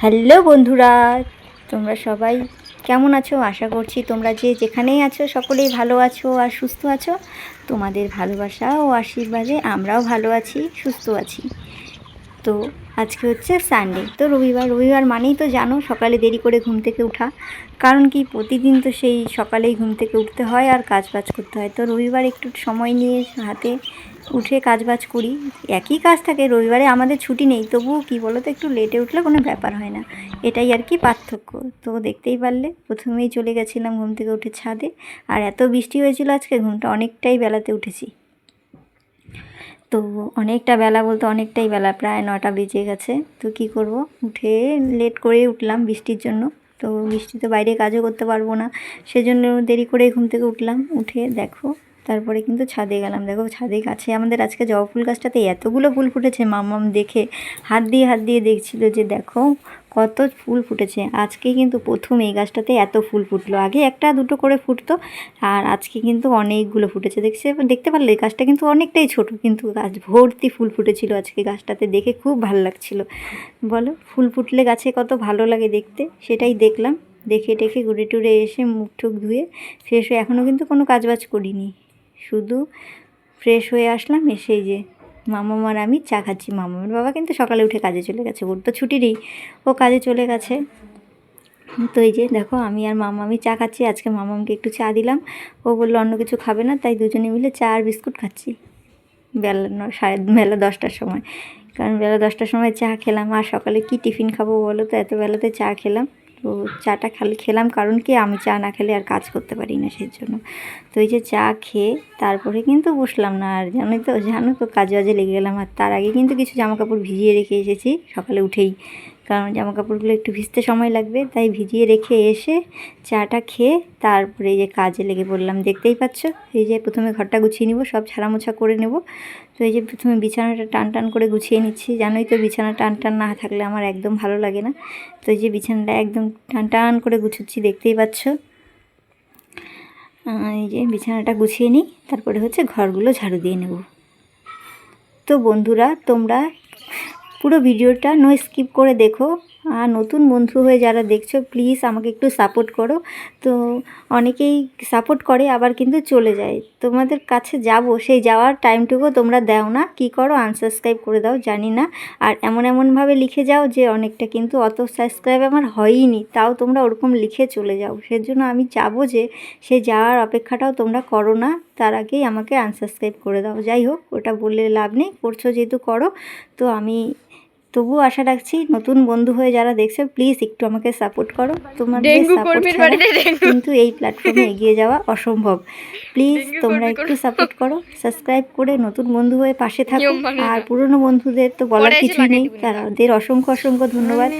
Hello বন্ধুরা, তোমরা সবাই কেমন আছো? আশা করছি তোমরা যে যেখানেই আছো সকলেই ভালো আছো আর সুস্থ আছো। তোমাদের ভালোবাসা ও আশীর্বাদে আমরাও ভালো আছি, সুস্থ আছি। তো আজকে হচ্ছে সানডে তো রবিবার রবিবার মানেই তো জানো সকালে দেরি করে ঘুম থেকে ওঠা। কারণ কি প্রতিদিন তো সেই সকালেই ঘুম থেকে উঠতে হয় আর কাজ বাজ করতে হয়। তো রবিবার একটু সময় নিয়ে হাতে উঠে কাজ বাজ করি। একই কাজ থাকে, রবিবারে আমাদের ছুটি নেই। তবুও কি বলো তো একটু লেটে উঠলে কোনো ব্যাপার হয় না। এটাই আর কি পার্থক্য। তো দেখতেই পারলে, প্রথমেই চলে গেছিলাম ঘুম থেকে উঠে ছাদে। আর এত বৃষ্টি হয়েছিল আজকে, ঘুমটা অনেকটাই বেলাতে উঠেছি। তো অনেকটা বেলা বলতে অনেকটাই বেলা, প্রায় নটা বেজে গেছে। তো কি করব? উঠে লেট করে উঠলাম বৃষ্টির জন্য। তো বৃষ্টি তো বাইরে কাজও করতে পারব না, সেজন্য দেরি করে ঘুম থেকে উঠলাম। উঠে দেখো, তারপরে কিন্তু ছাদে গেলাম। দেখো ছাদে গাছে আমাদের আজকে জবা ফুল গাছটাতে এতগুলো ফুল ফুটেছে, মামাম দেখে হাত দিয়ে হাত দিয়ে দেখছিল যে দেখো কত ফুল ফুটেছে। আজকে কিন্তু প্রথম এই গাছটাতে এত ফুল ফুটলো। আগে একটা দুটো করে ফুটতো, আর আজকে কিন্তু অনেকগুলো ফুটেছে। দেখছে, দেখতে পারলে গাছটা কিন্তু অনেকটাই ছোট, কিন্তু গাছ ভর্তি ফুল ফুটেছিল আজকে গাছটাতে। দেখে খুব ভালো লাগছিল। বলো, ফুল ফুটলে গাছে কত ভালো লাগে দেখতে? সেটাই দেখলাম। দেখে টেখে ঘুরে টুরে এসে মুখ টুক ধুয়ে ফ্রেশ হয়ে এখনও কিন্তু কোনো কাজবাজ করিনি। শুধু ফ্রেশ হয়ে আসলাম, এসেই যে মামাম আর আমি চা খাচ্ছি। মামামের বাবা কিন্তু সকালে উঠে কাজে চলে গেছে, ওর তো ছুটি নেই, ও কাজে চলে গেছে। তো এই যে দেখো, আমি আর মামা, আমি চা খাচ্ছি, আজকে মামামকে একটু চা দিলাম। ও বলল, অন্য কিছু খাবে না, তাই দুজনে মিলে চা আর বিস্কুট খাচ্ছি। বেলা ন, সাড়ে, বেলা দশটার সময়। কারণ বেলা দশটার সময় চা খেলাম, আর সকালে কি টিফিন খাব বলো তো, এত বেলাতে চা খেলাম। তো চাটা খালি খেলাম, কারণ কি আমি চা না খেলে আর কাজ করতে পারি না সেই জন্য তো এই যে চা খেয়ে তারপরে কিন্তু বসলাম না আর জানোই তো, জানো তো কাজে বাজে লেগে গেলাম। আর তার আগে কিন্তু কিছু জামা কাপড় ভিজিয়ে রেখে এসেছি, সকালে উঠেই। কারণ জামা কাপড়গুলো একটু ভিজতে সময় লাগবে, তাই ভিজিয়ে রেখে এসে চাটা খেয়ে তারপরে এই যে কাজে লেগে পড়লাম, দেখতেই পাচ্ছ? এই যে প্রথমে ঘরটা গুছিয়ে নিব, সব ছাড়ামোছা করে নেব। তো এই যে প্রথমে বিছানাটা টান টান করে গুছিয়ে নিচ্ছি, জানোই তো বিছানা টান টান না থাকলে আমার একদম ভালো লাগে না। তো এই যে বিছানাটা একদম টান টান করে গুছোচ্ছি, দেখতেই পাচ্ছ? এই যে বিছানাটা গুছিয়ে নিই, তারপরে হচ্ছে ঘরগুলো ঝাড়ু দিয়ে নেব। তো বন্ধুরা, তোমরা পুরো ভিডিওটা নো স্কিপ করে দেখো। আর নতুন বন্ধু হয়ে যারা দেখছ প্লিজ আমাকে একটু সাপোর্ট করো। তো অনেকেই সাপোর্ট করে, আবার কিন্তু চলে যায়। তোমাদের কাছে যাব, সেই যাওয়ার টাইমটুকু তোমরা দাও না। কি করো? আনসাবস্ক্রাইব করে দাও, জানি না। আর এমন এমনভাবে লিখে যাও যে অনেকটা কিন্তু অত সাবস্ক্রাইব আমার হয়ইনি, তাও তোমরা ওরকম লিখে চলে যাও। সেজন্য আমি চাবো যে সে যাওয়ার অপেক্ষাটাও তোমরা করো না, তার আগেই আমাকে আনসাবস্ক্রাইব করে দাও। যাই হোক, ওটা বললে লাভ নেই, করছ যেহেতু করো, তো আমি তবুও আশা রাখছি নতুন বন্ধু হয়ে যারা দেখছে প্লিজ একটু আমাকে সাপোর্ট করো তোমাদের ডেঙ্গু সাপোর্ট ছাড়া কিন্তু এই প্ল্যাটফর্মে এগিয়ে যাওয়া অসম্ভব প্লিজ তোমরা একটু সাপোর্ট করো সাবস্ক্রাইব করে নতুন বন্ধু হয়ে পাশে থাকো আর। পুরনো বন্ধুদের তো বলার কিছুই নেই। তাদের অসংখ্য অসংখ্য ধন্যবাদ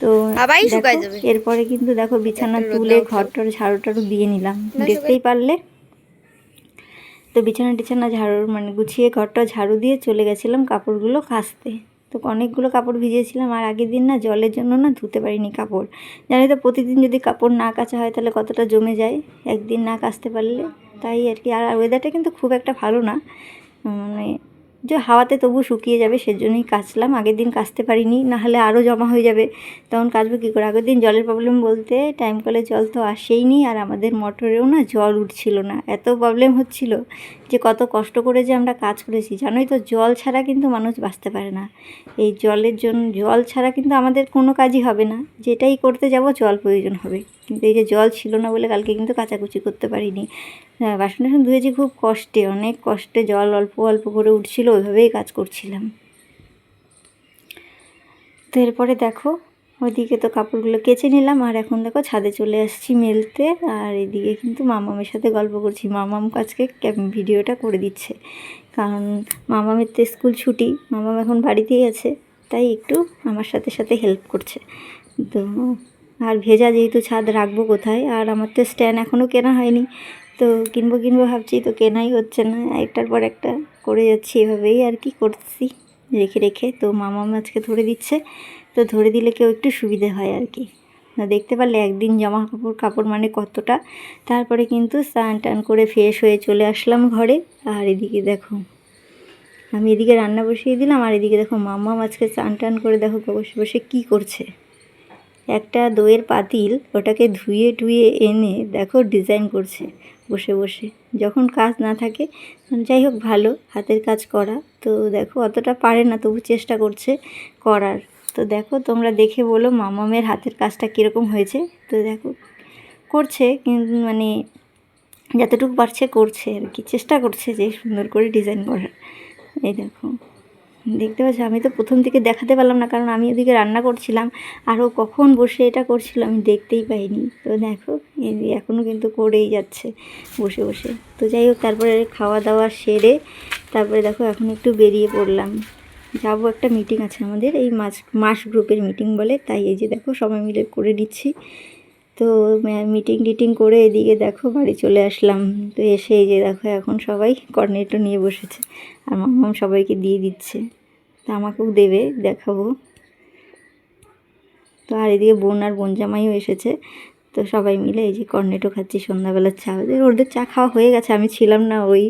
তো। এরপরে কিন্তু দেখো বিছানা তুলে। ঘর টর ঝাড়ু টাড়ু দিয়ে নিলাম দেখতেই পারলে তো বিছানা টিছানা ঝাড়ু মানে গুছিয়ে ঘরটা ঝাড়ু দিয়ে চলে গেছিলাম কাপড়গুলো কাচতে তো অনেকগুলো কাপড় ভিজিয়েছিলাম, আর আগের দিন না জলের জন্য না ধুতে পারিনি কাপড়। জানি তো প্রতিদিন যদি কাপড় না কাচা হয় তাহলে কতটা জমে যায় একদিন না কাচতে পারলে? তাই আর কি, আর ওয়েদারটা কিন্তু খুব একটা ভালো না। মানে যে হাওয়াতে তবু শুকিয়ে যাবে সেজন্যই কাচলাম, আগের দিন কাচতে পারিনি না হলে আরও জমা হয়ে যাবে। তখন কাচবো কী করে? আগের দিন জলের প্রবলেম বলতে টাইম কলে জল তো আসেই নি, আর আমাদের মোটরেও না জল উঠছিল না, এত প্রবলেম হচ্ছিল। যে কত কষ্ট করে যে আমরা কাজ করেছি, জানোই তো জল ছাড়া কিন্তু মানুষ বাঁচতে পারে না। এই জলের জন্য, জল ছাড়া কিন্তু আমাদের কোনো কাজই হবে না। যেটাই করতে যাব, জল প্রয়োজন হবে। কিন্তু এই যে জল ছিল না বলে কালকে কিন্তু কাচাকুচি করতে পারিনি। হ্যাঁ বাসন টাসন ধুয়েছি খুব কষ্টে, অনেক কষ্টে জল অল্প অল্প করে উঠছিল, ওইভাবেই কাজ করছিলাম। তো এরপরে দেখো ওইদিকে তো কাপড়গুলো কেচে নিলাম, আর এখন দেখো ছাদে চলে আসছি মেলতে, আর এদিকে কিন্তু মামামের সাথে গল্প করছি। মামাম আজকে ভিডিওটা করে দিচ্ছে। কারণ মামামের তো স্কুল ছুটি, মামাম এখন বাড়িতেই আছে, তাই একটু আমার সাথে সাথে হেল্প করছে। তো আর ভেজা যেহেতু ছাদ রাখব কোথায়, আর আমার তো স্ট্যান্ড এখনও কেনা হয়নি, তো কিনবো কিনবো ভাবছি, তো কেনাই হচ্ছে না। একটার পর একটা করে যাচ্ছি, এভাবেই আর কি করছি, রেখে রেখে। তো মামাম আজকে ধরে দিচ্ছে তো ধরে দিলে কেউ একটু সুবিধে হয় আর কি। না, দেখতে পারলে একদিন জামা কাপড় কাপড় মানে কতটা। তারপরে কিন্তু স্নান টান করে ফ্রেশ হয়ে চলে আসলাম ঘরে। আর এদিকে দেখো, আমি এদিকে রান্না বসিয়ে দিলাম। আর এদিকে দেখো মাম্মা আজকে চান টান করে দেখো বসে বসে কী করছে। একটা দইয়ের পাতিল ওটাকে ধুয়ে টুয়ে এনে দেখো ডিজাইন করছে বসে বসে। যখন কাজ না থাকে যাই হোক ভালো, হাতের কাজ করা। তো দেখো অতটা পারে না, তবু চেষ্টা করছে করার। তো দেখো, তোমরা দেখে বলো মামামের হাতের কাজটা কীরকম হয়েছে। তো দেখো, করছে, কিন্তু মানে যতটুকু পারছে করছে আর কি, চেষ্টা করছে যে সুন্দর করে ডিজাইন করার। এই দেখো, দেখতে পাচ্ছ, আমি তো প্রথম থেকে দেখাতে পারলাম না, কারণ আমি ওদিকে রান্না করছিলাম, আর ও কখন বসে এটা করছিল আমি দেখতেই পাইনি। তো দেখো এখনও কিন্তু করেই যাচ্ছে বসে বসে। তো যাই হোক, তারপরে খাওয়া দাওয়া সেরে তারপরে দেখো, এখন একটু বেরিয়ে পড়লাম। যাব একটা মিটিং আছে আমাদের, এই মাস মাস গ্রুপের মিটিং বলে, তাই এই যে দেখো সবাই মিলে করে দিচ্ছি। তো মিটিং টিটিং করে এদিকে দেখো বাড়ি চলে আসলাম। তো এসে এই যে দেখো এখন সবাই কর্নেটো নিয়ে বসেছে, আর মামাম সবাইকে দিয়ে দিচ্ছে। তা আমাকেও দেবে, দেখাবো। তো আর এদিকে বোন আর বোন জামাইও এসেছে, তো সবাই মিলে এই যে কর্নেটো খাচ্ছি, সন্ধ্যাবেলার চা। ওদের ওদের চা খাওয়া হয়ে গেছে, আমি ছিলাম না, ওই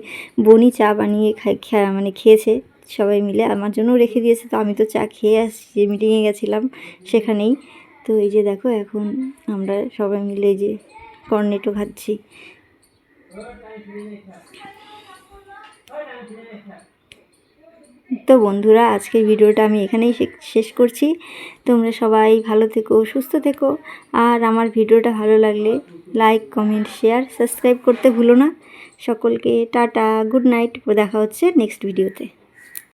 বোনই চা বানিয়ে খাই মানে খেয়েছে। সবাই মিলে আমার জন্যও রেখে দিয়েছে, তো আমি তো চা খেয়ে আসছি, যে মিটিংয়ে গেছিলাম সেখানেই। তো এই যে দেখো এখন আমরা সবাই মিলে যে কর্নেটো খাচ্ছি। তো বন্ধুরা, আজকের ভিডিওটা আমি এখানেই শেষ করছি। তোমরা সবাই ভালো থেকো, সুস্থ থেকো, আর আমার ভিডিওটা ভালো লাগলে লাইক কমেন্ট শেয়ার সাবস্ক্রাইব করতে ভুলো না। সকলকে টাটা গুড নাইট দেখা হচ্ছে নেক্সট ভিডিওতে